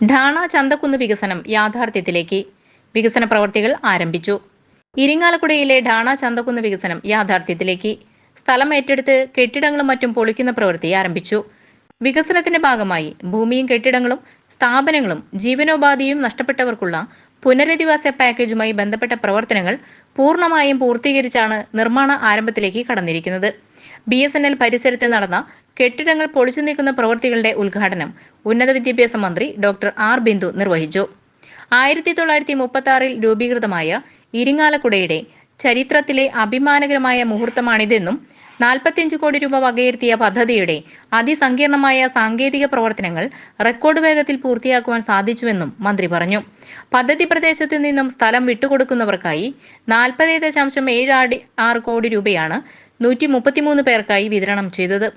ഢാണ ചന്തക്കുന്ന് വികസനം യാഥാർത്ഥ്യത്തിലേക്ക് വികസന പ്രവർത്തികൾ ആരംഭിച്ചു. ഇരിങ്ങാലക്കുടയിലെ ഢാണ ചന്തക്കുന്ന് വികസനം യാഥാർത്ഥ്യത്തിലേക്ക് സ്ഥലം ഏറ്റെടുത്ത് കെട്ടിടങ്ങളും മറ്റും പൊളിക്കുന്ന പ്രവൃത്തി ആരംഭിച്ചു. വികസനത്തിന്റെ ഭാഗമായി ഭൂമിയും കെട്ടിടങ്ങളും സ്ഥാപനങ്ങളും ജീവനോപാധിയും നഷ്ടപ്പെട്ടവർക്കുള്ള പുനരധിവാസ പാക്കേജുമായി ബന്ധപ്പെട്ട പ്രവർത്തനങ്ങൾ പൂർണമായും പൂർത്തീകരിച്ചാണ് നിർമ്മാണ ആരംഭത്തിലേക്ക് കടന്നിരിക്കുന്നത്. ബി എസ് എൻ എൽ പരിസരത്ത് നടന്ന കെട്ടിടങ്ങൾ പൊളിച്ചു നീക്കുന്ന പ്രവൃത്തികളുടെ ഉദ്ഘാടനം ഉന്നത വിദ്യാഭ്യാസ മന്ത്രി ഡോക്ടർ ആർ. ബിന്ദു നിർവഹിച്ചു. ആയിരത്തി തൊള്ളായിരത്തി മുപ്പത്തി ആറിൽ രൂപീകൃതമായ ഇരിങ്ങാലക്കുടയുടെ ചരിത്രത്തിലെ അഭിമാനകരമായ മുഹൂർത്തമാണിതെന്നും നാൽപ്പത്തിയഞ്ച് കോടി രൂപ വകയിരുത്തിയ പദ്ധതിയുടെ അതിസങ്കീർണമായ സാങ്കേതിക പ്രവർത്തനങ്ങൾ റെക്കോർഡ് വേഗത്തിൽ പൂർത്തിയാക്കുവാൻ സാധിച്ചുവെന്നും മന്ത്രി പറഞ്ഞു. പദ്ധതി പ്രദേശത്ത് നിന്നും സ്ഥലം വിട്ടുകൊടുക്കുന്നവർക്കായി നാൽപ്പത് ദശാംശം ഏഴ് ആടി ആറ് കോടി രൂപയാണ് നൂറ്റി മുപ്പത്തിമൂന്ന് പേർക്കായി വിതരണം ചെയ്തത്.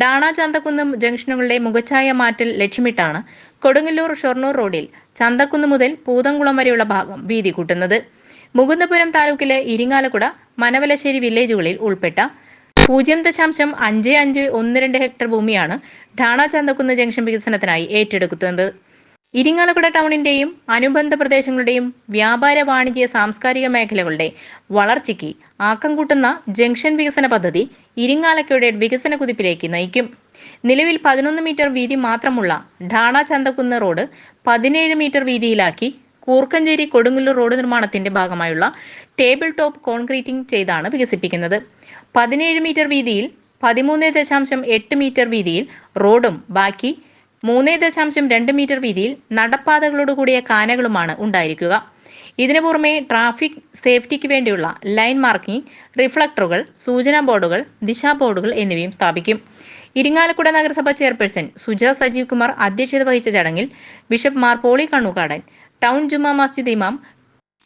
ഡാണാ ചന്തക്കുന്നം ജംഗ്ഷനുകളുടെ മുഖച്ഛായ മാറ്റൽ ലക്ഷ്യമിട്ടാണ് കൊടുങ്ങല്ലൂർ ഷൊർണൂർ റോഡിൽ ചന്തക്കുന്ന് മുതൽ പൂതംകുളം വരെയുള്ള ഭാഗം വീതി കൂട്ടുന്നത്. മുകുന്ദപുരം താലൂക്കിലെ ഇരിങ്ങാലക്കുട മനവലശ്ശേരി വില്ലേജുകളിൽ ഉൾപ്പെട്ട പൂജ്യം ദശാംശം അഞ്ച് അഞ്ച് ഒന്ന് രണ്ട് ഹെക്ടർ ഭൂമിയാണ് ഠാണ ചന്തക്കുന്ന് ജംഗ്ഷൻ വികസനത്തിനായി ഏറ്റെടുക്കുന്നത്. ഇരിങ്ങാലക്കുട ടൗണിന്റെയും അനുബന്ധ പ്രദേശങ്ങളുടെയും വ്യാപാര വാണിജ്യ സാംസ്കാരിക മേഖലകളുടെ വളർച്ചയ്ക്ക് ആക്കം കൂട്ടുന്ന ജംഗ്ഷൻ വികസന പദ്ധതി ഇരിങ്ങാലക്കുടയുടെ വികസന കുതിപ്പിലേക്ക് നയിക്കും. നിലവിൽ പതിനൊന്ന് മീറ്റർ വീതി മാത്രമുള്ള ഠാണ ചന്തക്കുന്ന് റോഡ് പതിനേഴ് മീറ്റർ വീതിയിലാക്കി കൂർക്കഞ്ചേരി കൊടുങ്ങല്ലൂർ റോഡ് നിർമ്മാണത്തിന്റെ ഭാഗമായുള്ള ടേബിൾ ടോപ്പ് കോൺക്രീറ്റിംഗ് ചെയ്താണ് വികസിപ്പിക്കുന്നത്. പതിനേഴ് മീറ്റർ വീതിയിൽ പതിമൂന്ന് ദശാംശം എട്ട് മീറ്റർ വീതിയിൽ റോഡും ബാക്കി മൂന്ന് ദശാംശം രണ്ട് മീറ്റർ വീതിയിൽ നടപ്പാതകളോട് കൂടിയ കാനകളുമാണ് ഉണ്ടായിരിക്കുക. ഇതിനു പുറമെ ട്രാഫിക് സേഫ്റ്റിക്ക് വേണ്ടിയുള്ള ലൈൻ മാർക്കിംഗ് റിഫ്ലക്ടറുകൾ സൂചനാ ബോർഡുകൾ ദിശാ ബോർഡുകൾ എന്നിവയും സ്ഥാപിക്കും. ഇരിങ്ങാലക്കുട നഗരസഭ ചെയർപേഴ്സൺ സുജ സജീവ് കുമാർ അധ്യക്ഷത വഹിച്ച ചടങ്ങിൽ ബിഷപ്പ് മാർ പോളി കണ്ണുകാടൻ ടൗൺ ജുമാ മസ്ജിദ് ഇമാം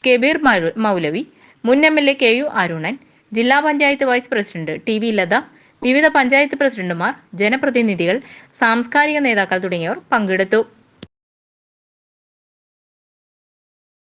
കെബീർ മൗലവി മുൻ M L A K U Arunan ജില്ലാ panchayat vice president T V Latha വിവിധ പഞ്ചായത്ത് പ്രസിഡന്റുമാർ ജനപ്രതിനിധികൾ സാംസ്കാരിക നേതാക്കൾ തുടങ്ങിയവർ പങ്കെടുത്തു.